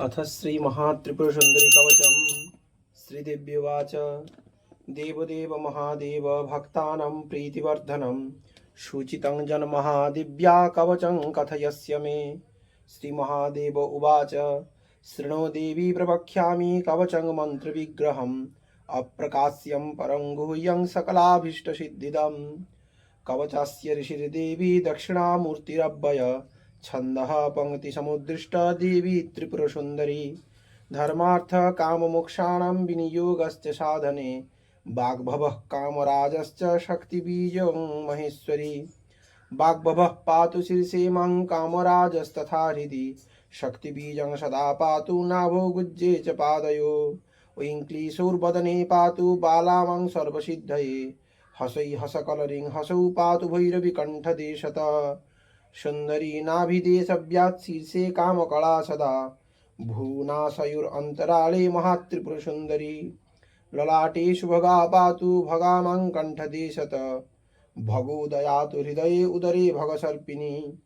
अथ श्री श्रीमहात्रिपुरसुन्दरीकवचं श्रीदेव्युवाच। देवदेव महादेव भक्तानां प्रीतिवर्धनं सूचितं जनमहादिव्या कवचं कथयस्य मे। श्रीमहादेव उवाच, शृणो देवी प्रवक्ष्यामि कवचं मन्त्रविग्रहम्, अप्रकाश्यं परं गुह्यं सकलाभीष्टसिद्धिदम्। कवचस्य ऋषिर्देवी दक्षिणामूर्तिरव्यय छन्दः पङ्क्तिसमुद्दिष्टा देवी त्रिपुरसुन्दरी धर्मार्थकाममोक्षाणां विनियोगस्य साधने वाग्भवः कामराजश्च शक्तिबीजं महेश्वरी वाग्भवः पातु शीर्षे मां कामराजस्तथा हृदि शक्तिबीजं सदा पातु नाभो गुज्जे च पादयो ऐं क्लीशोर्वदने पातु बालामां सर्वसिद्धये हसै हसकलरिं हसौ पातु भैरविकण्ठदेशत सुन्दरी नाभिदेशव्यात् शीर्षे कामकला सदा। भूनाशयुरन्तराळे महात्रिपुरसुन्दरी। ललाटे शुभगा पातु भगामां कण्ठदेशत। भगो दयातु हृदये उदरे भगसर्पिणी।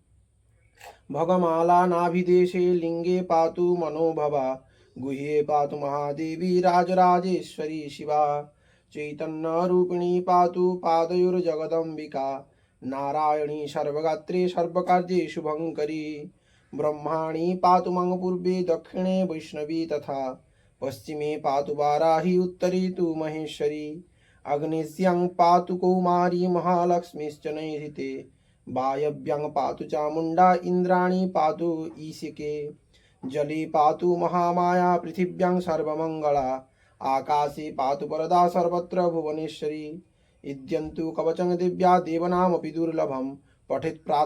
भगमाला नाभिदेशे लिङ्गे पातु मनोभवा। गुह्ये पातु महादेवी राजराजेश्वरी शिवा। चैतन्यरूपिणी पातु पादयोर्जगदम्बिका। नारायणी सर्वगात्रे सर्वकार्ये शुभङ्करी ब्रह्माणि पातु मम पूर्वे, दक्षिणे वैष्णवी तथा पश्चिमे पातु वाराही, उत्तरे तु महेश्वरी। अग्निस्यं पातु कौमारी, महालक्ष्मीश्च नैऋते वायव्यं पातु चामुण्डा, इन्द्राणी पातु ईशिके। जले पातु महामाया, पृथिव्यां सर्वमङ्गला। आकाशे पातु वरदा सर्वत्र भुवनेश्वरी। इद्यन्तु कवचंग दिव्या देवनामपि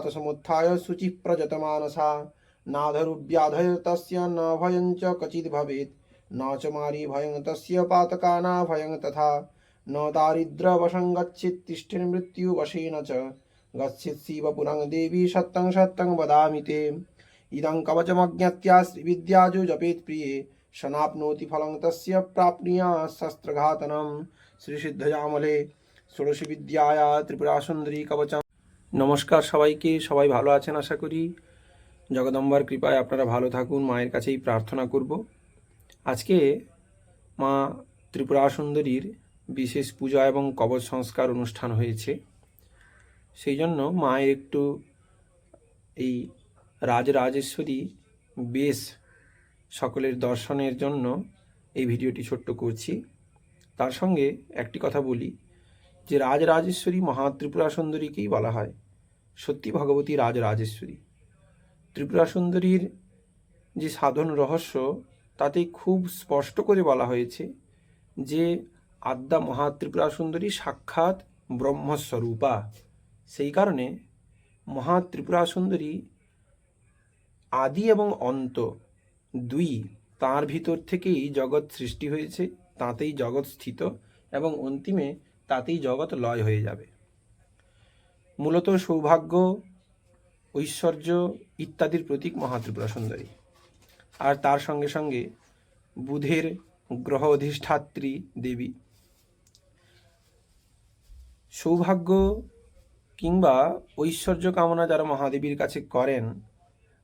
समुत्थाय शुचि प्रजत मानसा नाधरु व्याधय तस्य न भयं च कचित भवेत्। न च मारी भयं तस्य पातकानाभयं तथा। न दारिद्र वशंगच्छित तिष्ठि मृत्यु वशेन च। गच्छित शिव पुरंग देवी सत्तं सत्तं वदामि ते। इदं कवचम कवचमज्ञत्या विद्याजु जपेत प्रिये। शनाप्नोति फलं तस्य प्राप्निया शस्त्रघातनं। श्री सिद्धयामले ষোড়শী বিদ্যায়া ত্রিপুরা সুন্দরী কবচম নমস্কার সবাইকে, সবাই ভালো আছেন আশা করি? জগদম্বার কৃপায় আপনারা ভালো থাকুন, মায়ের কাছেই প্রার্থনা করব। আজকে মা ত্রিপুরা সুন্দরীর বিশেষ পূজা এবং কবচ সংস্কার অনুষ্ঠান হয়েছে। সেই জন্য মায়ের একটু এই রাজরাজেশ্বরী বেশ সকলের দর্শনের জন্য এই ভিডিওটি ছোট্ট করছি। তার সঙ্গে একটি কথা বলি। যে রাজরাজেশ্বরী মহা ত্রিপুরা সুন্দরীকেই বলা হয়। সত্যি ভগবতী রাজরাজেশ্বরী। ত্রিপুরা সুন্দরীর যে সাধন রহস্য, তাতে খুব স্পষ্ট করে বলা হয়েছে যে আদ্যা মহা ত্রিপুরা সুন্দরী সাক্ষাৎ ব্রহ্মস্বরূপা। সেই কারণে মহা ত্রিপুরা সুন্দরী আদি এবং অন্ত দুই তার ভিতর থেকেই জগৎ সৃষ্টি হয়েছে, তাতেই জগৎ স্থিত এবং অন্তিমে তাতেই জগৎ লয় হয়ে যাবে। মূলত সৌভাগ্য, ঐশ্বর্য ইত্যাদির প্রতীক মহাত্রিপুরা সুন্দরী। আর তার সঙ্গে সঙ্গে বুধের গ্রহ অধিষ্ঠাত্রী দেবী। সৌভাগ্য কিংবা ঐশ্বর্য কামনা যারা মহাদেবীর কাছে করেন,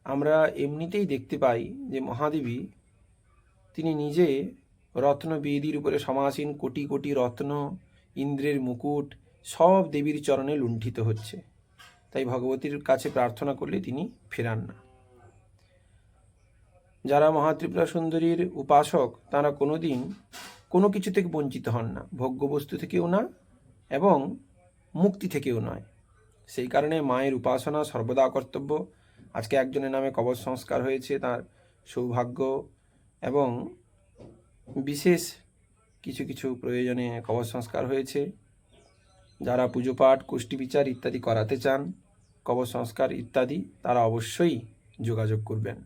আমরা এমনিতেই দেখতে পাই যে মহাদেবী তিনি নিজে রত্ন বেদির উপরে সমাসীন কোটি কোটি রত্ন ইন্দ্রের মুকুট সব দেবীর চরণে লুণ্ঠিত হচ্ছে। তাই ভগবতীর কাছে প্রার্থনা করলে তিনি ফেরান না। যারা মহাত্রিপুরা সুন্দরীর উপাসক, তারা কোনোদিন কোনো কিছু থেকে বঞ্চিত হন না। ভোগ্যবস্তু থেকেও না এবং মুক্তি থেকেও নয়। সেই কারণে মায়ের উপাসনা সর্বদা কর্তব্য। আজকে একজনের নামে কবচ সংস্কার হয়েছে, তার সৌভাগ্য এবং বিশেষ কিছু কিছু প্রয়োজনে কবর সংস্কার হয়েছে। যারা পুজো পাঠ বিচার ইত্যাদি করাতে চান কবর সংস্কার ইত্যাদি, তারা অবশ্যই যোগাযোগ করবেন।